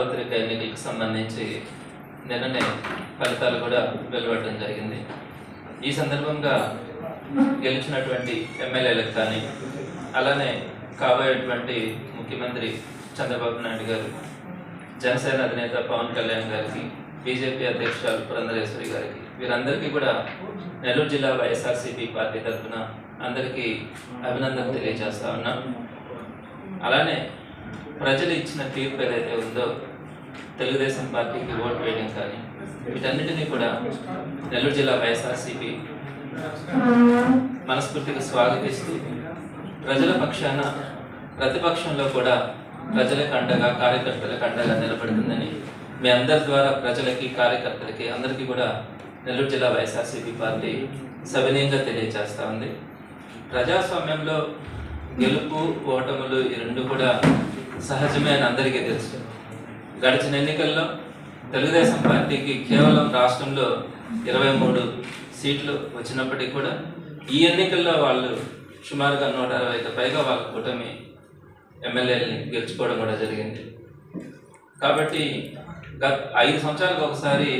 సార్వత్రిక ఎన్నికలకు సంబంధించి నిన్ననే ఫలితాలు కూడా వెలువడడం జరిగింది. ఈ సందర్భంగా గెలిచినటువంటి ఎమ్మెల్యేలకు కానీ అలానే కాబోయేటువంటి ముఖ్యమంత్రి చంద్రబాబు నాయుడు గారు జనసేన అధినేత పవన్ కళ్యాణ్ గారికి బీజేపీ అధ్యక్షురాలు పురంధరేశ్వరి గారికి వీరందరికీ కూడా నెల్లూరు జిల్లా వైఎస్ఆర్సీపీ పార్టీ తరఫున అందరికీ అభినందనలు తెలియజేస్తా ఉన్నాం. అలానే ప్రజలు ఇచ్చిన తీర్పు ఏదైతే ఉందో తెలుగుదేశం పార్టీకి ఓటు వేయడం కానీ వీటన్నిటినీ కూడా నెల్లూరు జిల్లా వైఎస్ఆర్సీపీ మనస్ఫూర్తిగా స్వాగతిస్తూ ప్రజల పక్షాన ప్రతిపక్షంలో కూడా ప్రజలకు అండగా కార్యకర్తలకు అండగా నిలబడుతుందని మీ అందరి ద్వారా ప్రజలకి కార్యకర్తలకి అందరికీ కూడా నెల్లూరు జిల్లా వైఎస్ఆర్సీపీ పార్టీ సవినయంగా తెలియజేస్తా ఉంది. ప్రజాస్వామ్యంలో గెలుపు ఓటములు ఈ రెండు కూడా సహజమే అని అందరికీ తెలుసు. గడిచిన ఎన్నికల్లో తెలుగుదేశం పార్టీకి కేవలం రాష్ట్రంలో ఇరవై మూడు సీట్లు వచ్చినప్పటికీ కూడా ఈ ఎన్నికల్లో వాళ్ళు సుమారుగా నూట అరవైకి పైగా వాళ్ళ కూటమి ఎమ్మెల్యేలని గెలుచుకోవడం కూడా జరిగింది. కాబట్టి గత ఐదు సంవత్సరాలకు ఒకసారి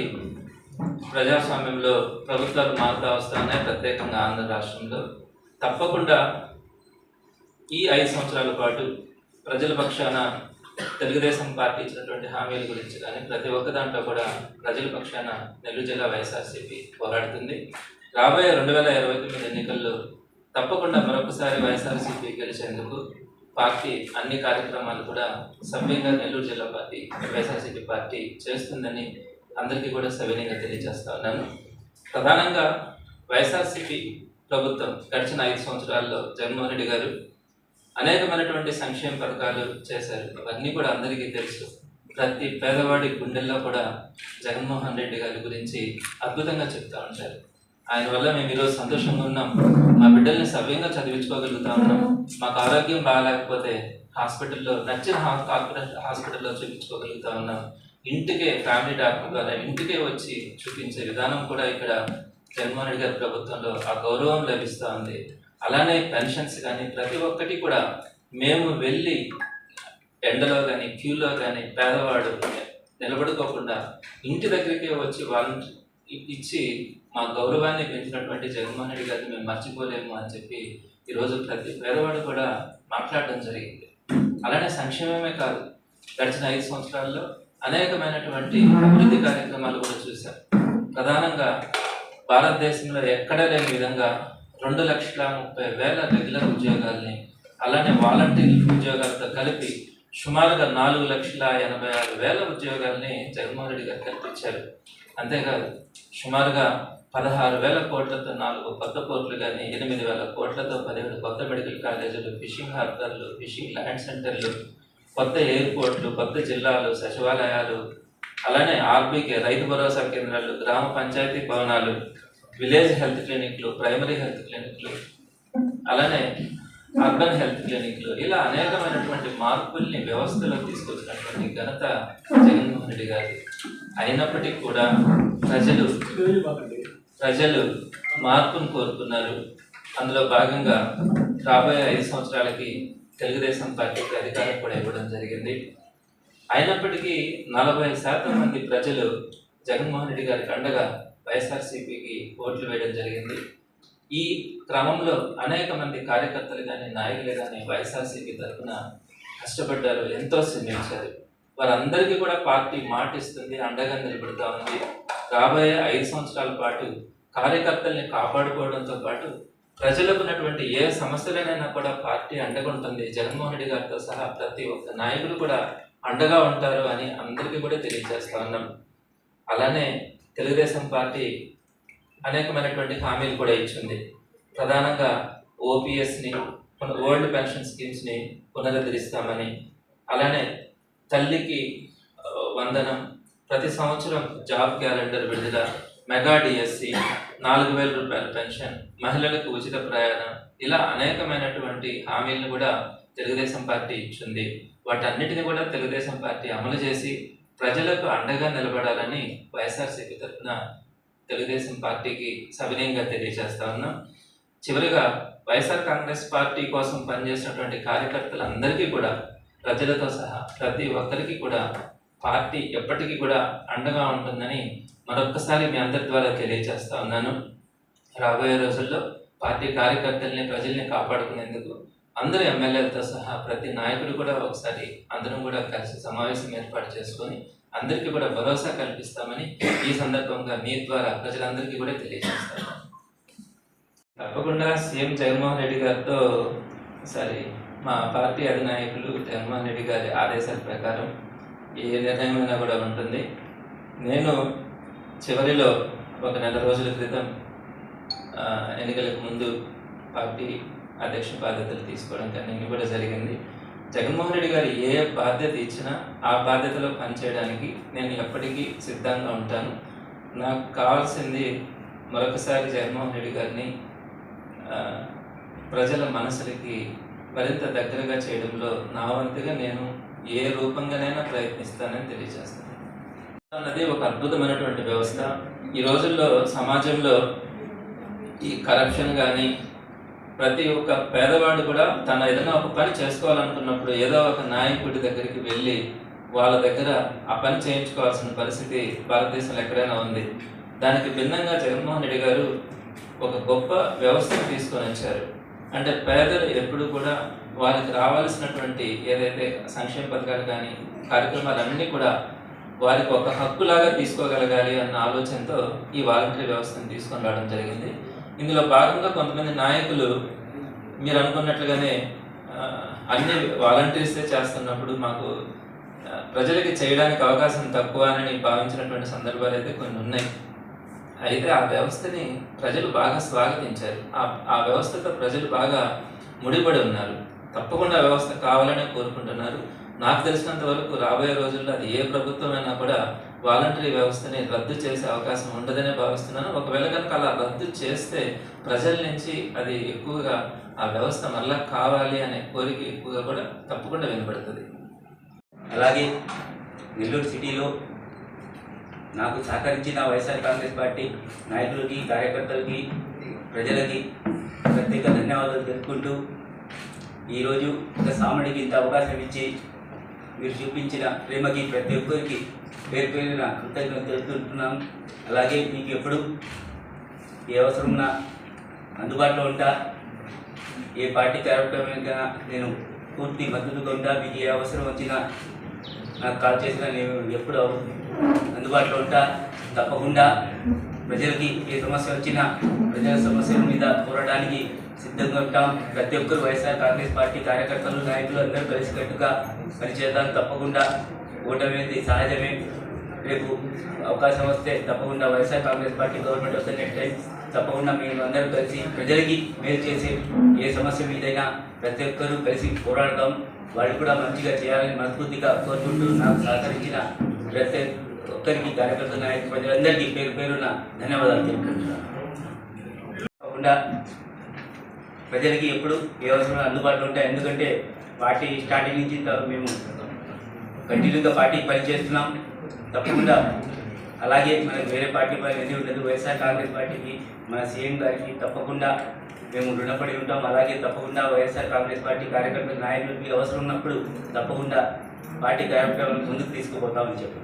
ప్రజాస్వామ్యంలో ప్రభుత్వాలు మారుతా వస్తానే ప్రత్యేకంగా ఆంధ్ర రాష్ట్రంలో తప్పకుండా ఈ ఐదు సంవత్సరాల పాటు ప్రజల పక్షాన తెలుగుదేశం పార్టీ ఇచ్చినటువంటి హామీల గురించి కానీ ప్రతి ఒక్క దాంట్లో కూడా ప్రజల పక్షాన నెల్లూరు జిల్లా వైఎస్ఆర్సీపీ పోరాడుతుంది. రాబోయే రెండు వేల ఇరవై తొమ్మిది ఎన్నికల్లో తప్పకుండా మరొకసారి వైఎస్ఆర్సీపీ గెలిచేందుకు పార్టీ అన్ని కార్యక్రమాలు కూడా సభ్యంగా నెల్లూరు జిల్లా పార్టీ వైఎస్ఆర్సీపీ పార్టీ చేస్తుందని అందరికీ కూడా సవినయంగా తెలియజేస్తా ఉన్నాను. ప్రధానంగా వైఎస్ఆర్సీపీ ప్రభుత్వం గడిచిన ఐదు సంవత్సరాల్లో జగన్మోహన్ రెడ్డి గారు అనేకమైనటువంటి సంక్షేమ పథకాలు చేశారు. అవన్నీ కూడా అందరికీ తెలుసు. ప్రతి పేదవాడి గుండెల్లో కూడా జగన్మోహన్ రెడ్డి గారి గురించి అద్భుతంగా చెప్తా ఉంటారు. ఆయన వల్ల మేము ఈరోజు సంతోషంగా ఉన్నాం. మా బిడ్డల్ని సవ్యంగా చదివించుకోగలుగుతా ఉన్నాం. మాకు ఆరోగ్యం బాగాలేకపోతే హాస్పిటల్లో నచ్చిన హాస్పిటల్లో చూపించుకోగలుగుతా ఉన్నాం. ఇంటికే ఫ్యామిలీ డాక్టర్ ద్వారా ఇంటికే వచ్చి చూపించే విధానం కూడా ఇక్కడ జగన్మోహన్ రెడ్డి గారి ప్రభుత్వంలో ఆ గౌరవం లభిస్తూ ఉంది. అలానే పెన్షన్స్ కానీ ప్రతి ఒక్కటి కూడా మేము వెళ్ళి ఎండలో కానీ క్యూలో కానీ పేదవాడు నిలబడుకోకుండా ఇంటి దగ్గరికే వచ్చి వాళ్ళని ఇచ్చి మా గౌరవాన్ని పెంచినటువంటి జగన్మోహన్ రెడ్డి గారిని మేము మర్చిపోలేము అని చెప్పి ఈరోజు ప్రతి పేదవాడు కూడా మాట్లాడడం జరిగింది. అలానే సంక్షేమమే కాదు గడిచిన ఐదు సంవత్సరాల్లో అనేకమైనటువంటి అభివృద్ధి కార్యక్రమాలు కూడా చూశారు ప్రధానంగా భారతదేశంలో ఎక్కడా లేని విధంగా రెండు లక్షల ముప్పై వేల రెగ్యులర్ ఉద్యోగాల్ని అలానే వాలంటీర్ ఉద్యోగాలతో కలిపి సుమారుగా నాలుగు లక్షల ఎనభై ఆరు వేల ఉద్యోగాల్ని జగన్మోహన్ రెడ్డి గారు కల్పించారు. అంతేకాదు సుమారుగా పదహారు వేల కోట్లతో నాలుగు కొత్త పోర్టులు కానీ ఎనిమిది వేల కోట్లతో పదిహేడు కొత్త మెడికల్ కాలేజీలు ఫిషింగ్ హార్బర్లు ఫిషింగ్ ల్యాండ్ సెంటర్లు కొత్త ఎయిర్పోర్ట్లు కొత్త జిల్లాలు సచివాలయాలు అలానే ఆర్బీకే రైతు భరోసా కేంద్రాలు గ్రామ పంచాయతీ భవనాలు విలేజ్ హెల్త్ క్లినిక్లు ప్రైమరీ హెల్త్ క్లినిక్లు అలానే అర్బన్ హెల్త్ క్లినిక్లు ఇలా అనేకమైనటువంటి మార్పుల్ని వ్యవస్థలో తీసుకొచ్చినటువంటి ఘనత జగన్మోహన్ రెడ్డి గారి. అయినప్పటికీ కూడా ప్రజలు ప్రజలు మార్పును కోరుకున్నారు. అందులో భాగంగా రాబోయే ఐదు సంవత్సరాలకి తెలుగుదేశం పార్టీకి అధికారం కూడా ఇవ్వడం జరిగింది. అయినప్పటికీ నలభై శాతం మంది ప్రజలు జగన్మోహన్ రెడ్డి గారికి అండగా వైఎస్ఆర్సీపీకి ఓట్లు వేయడం జరిగింది. ఈ క్రమంలో అనేక మంది కార్యకర్తలు కానీ నాయకులు కానీ వైఎస్ఆర్సీపీ తరఫున కష్టపడ్డారు ఎంతో శ్రమించారు. వారందరికీ కూడా పార్టీ మాటిస్తుంది అండగా నిలబెడతా ఉంది. రాబోయే ఐదు సంవత్సరాల పాటు కార్యకర్తల్ని కాపాడుకోవడంతో పాటు ప్రజలకు ఉన్నటువంటి ఏ సమస్యలనైనా కూడా పార్టీ అండగుంటుంది జగన్మోహన్ రెడ్డి గారితో సహా ప్రతి ఒక్క నాయకులు కూడా అండగా ఉంటారు అని అందరికీ కూడా తెలియజేస్తా ఉన్నాం. అలానే తెలుగుదేశం పార్టీ అనేకమైనటువంటి హామీలు కూడా ఇచ్చింది. ప్రధానంగా ఓపీఎస్ని ఓల్డ్ పెన్షన్ స్కీమ్స్ని పునరుద్ధరిస్తామని అలానే తల్లికి వందనం ప్రతి సంవత్సరం జాబ్ క్యాలెండర్ విడుదల మెగా డిఎస్సి నాలుగు వేల రూపాయల పెన్షన్ మహిళలకు ఉచిత ప్రయాణం ఇలా అనేకమైనటువంటి హామీలను కూడా తెలుగుదేశం పార్టీ ఇచ్చింది. వాటన్నిటిని కూడా తెలుగుదేశం పార్టీ అమలు చేసి ప్రజలకు అండగా నిలబడాలని వైఎస్ఆర్సీపీ తరఫున తెలుగుదేశం పార్టీకి సవినయంగా తెలియజేస్తా ఉన్నాం. చివరిగా వైఎస్ఆర్ కాంగ్రెస్ పార్టీ కోసం పనిచేసినటువంటి కార్యకర్తలందరికీ కూడా ప్రజలతో సహా ప్రతి ఒక్కరికి కూడా పార్టీ ఎప్పటికీ కూడా అండగా ఉంటుందని మరొక్కసారి మీ అందరి ద్వారా తెలియజేస్తా ఉన్నాను. రాబోయే రోజుల్లో పార్టీ కార్యకర్తల్ని ప్రజల్ని కాపాడుకునేందుకు అందరు ఎమ్మెల్యేలతో సహా ప్రతి నాయకుడు కూడా ఒకసారి అందరం కూడా కలిసి సమావేశం ఏర్పాటు చేసుకొని అందరికీ కూడా భరోసా కల్పిస్తామని ఈ సందర్భంగా మీ ద్వారా ప్రజలందరికీ కూడా తెలియజేస్తాను. తప్పకుండా సీఎం జగన్మోహన్ రెడ్డి గారితో సరే మా పార్టీ అధినాయకులు జగన్మోహన్ రెడ్డి గారి ఆదేశాల ప్రకారం ఏ నిర్ణయమైనా కూడా ఉంటుంది. నేను చివరిలో ఒక నెల రోజుల క్రితం ఎన్నికలకు ముందు పార్టీ అధ్యక్ష బాధ్యతలు తీసుకోవడం కానీ ఇది కూడా జరిగింది. జగన్మోహన్ రెడ్డి గారు ఏ బాధ్యత ఇచ్చినా ఆ బాధ్యతలో పనిచేయడానికి నేను ఎప్పటికీ సిద్ధంగా ఉంటాను. నాకు కావాల్సింది మరొకసారి జగన్మోహన్ రెడ్డి గారిని ప్రజల మనసులకి మరింత దగ్గరగా చేయడంలో నా వంతుగా నేను ఏ రూపంగానైనా ప్రయత్నిస్తానని తెలియజేస్తాను అన్నది ఒక అద్భుతమైనటువంటి వ్యవస్థ. ఈ రోజుల్లో సమాజంలో ఈ కరప్షన్ కానీ ప్రతి ఒక్క పేదవాడు కూడా తన ఏదైనా ఒక పని చేసుకోవాలనుకున్నప్పుడు ఏదో ఒక నాయకుడి దగ్గరికి వెళ్ళి వాళ్ళ దగ్గర ఆ పని చేయించుకోవాల్సిన పరిస్థితి భారతదేశంలో ఎక్కడైనా ఉంది. దానికి భిన్నంగా జగన్మోహన్ రెడ్డి గారు ఒక గొప్ప వ్యవస్థను తీసుకొని వచ్చారు. అంటే పేదలు ఎప్పుడు కూడా వారికి రావాల్సినటువంటి ఏదైతే సంక్షేమ పథకాలు కానీ కార్యక్రమాలన్నీ కూడా వారికి ఒక హక్కులాగా తీసుకోగలగాలి అన్న ఆలోచనతో ఈ వాలంటరీ వ్యవస్థను తీసుకొని రావడం జరిగింది. ఇందులో భాగంగా కొంతమంది నాయకులు మీరు అనుకున్నట్లుగానే అన్ని వాలంటీర్సే చేస్తున్నప్పుడు మాకు ప్రజలకి చేయడానికి అవకాశం తక్కువ అని భావించినటువంటి సందర్భాలు అయితే కొన్ని ఉన్నాయి. అయితే ఆ వ్యవస్థని ప్రజలు బాగా స్వాగతించారు. ఆ ఆ వ్యవస్థతో ప్రజలు బాగా ముడిపడి ఉన్నారు. తప్పకుండా ఆ వ్యవస్థ కావాలనే కోరుకుంటున్నారు. నాకు తెలిసినంత వరకు రాబోయే రోజుల్లో అది ఏ ప్రభుత్వమైనా కూడా వాలంటరీ వ్యవస్థని రద్దు చేసే అవకాశం ఉండదనే భావిస్తున్నాను. ఒకవేళ కనుక అలా రద్దు చేస్తే ప్రజల నుంచి అది ఎక్కువగా ఆ వ్యవస్థ మళ్ళా కావాలి అనే కోరిక ఎక్కువగా కూడా తప్పకుండా వినపడుతుంది అలాగే నెల్లూరు సిటీలో నాకు సహకరించిన వైఎస్ఆర్ కాంగ్రెస్ పార్టీ నాయకులకి కార్యకర్తలకి ప్రజలకి ప్రత్యేక ధన్యవాదాలు తెలుపుకుంటూ ఈరోజు ఒక సాముడికి ఇంత అవకాశం ఇచ్చి మీరు చూపించిన ప్రేమకి ప్రతి ఒక్కరికి పేరు పేరున కృతజ్ఞత తెలుపుతున్నాం. అలాగే మీకు ఎప్పుడు ఏ అవసరమున్నా అందుబాటులో ఉంటా. ఏ పార్టీ కార్యక్రమానికైనా నేను పూర్తి మద్దతుగా ఉంటా. మీకు ఏ అవసరం వచ్చినా నాకు కాల్ చేసినా నేను ఎప్పుడు అందుబాటులో ఉంటా. తప్పకుండా ప్రజలకి ఏ సమస్య వచ్చినా ప్రజల సమస్యల మీద పోరాడడానికి సిద్ధంగా ఉంటాం. ప్రతి ఒక్కరు వైఎస్ఆర్ కాంగ్రెస్ పార్టీ కార్యకర్తలు నాయకులు అందరూ కలిసికట్టుగా పనిచేద్దాం తప్పకుండా. ఓటమేది? సహజమే. రేపు అవకాశం వస్తే తప్పకుండా వైఎస్ఆర్ కాంగ్రెస్ పార్టీ గవర్నమెంట్ వస్తే నెక్స్ట్ టైం తప్పకుండా మేము అందరూ కలిసి ప్రజలకి మేలు చేసే ఏ సమస్య మీదైనా ప్రతి ఒక్కరూ కలిసి పోరాడటం వాళ్ళు కూడా మంచిగా చేయాలని మనస్ఫూర్తిగా కోరుకుంటూ నాకు సహకరించిన ప్రతి ఒక్కరికి కార్యకర్త నాయకులు ప్రజలందరికీ పేరు పేరున ధన్యవాదాలు తెలుపుకుంటున్నాను. తప్పకుండా ప్రజలకి ఎప్పుడు ఏ అవసరం అందుబాటులో ఉంటాయి. ఎందుకంటే పార్టీ స్టార్టింగ్ నుంచి మేము కంటిన్యూగా పార్టీ పనిచేస్తున్నాం. తప్పకుండా అలాగే మనకు వేరే పార్టీ పని ఎన్ని ఉండదు వైఎస్ఆర్ కాంగ్రెస్ పార్టీకి మన సీఎం గారికి తప్పకుండా మేము రుణపడి ఉంటాం. అలాగే తప్పకుండా వైఎస్ఆర్ కాంగ్రెస్ పార్టీ కార్యకర్తలు నాయకులకి అవసరం ఉన్నప్పుడు తప్పకుండా పార్టీ కార్యక్రమాలను ముందుకు తీసుకుపోతామని చెప్పి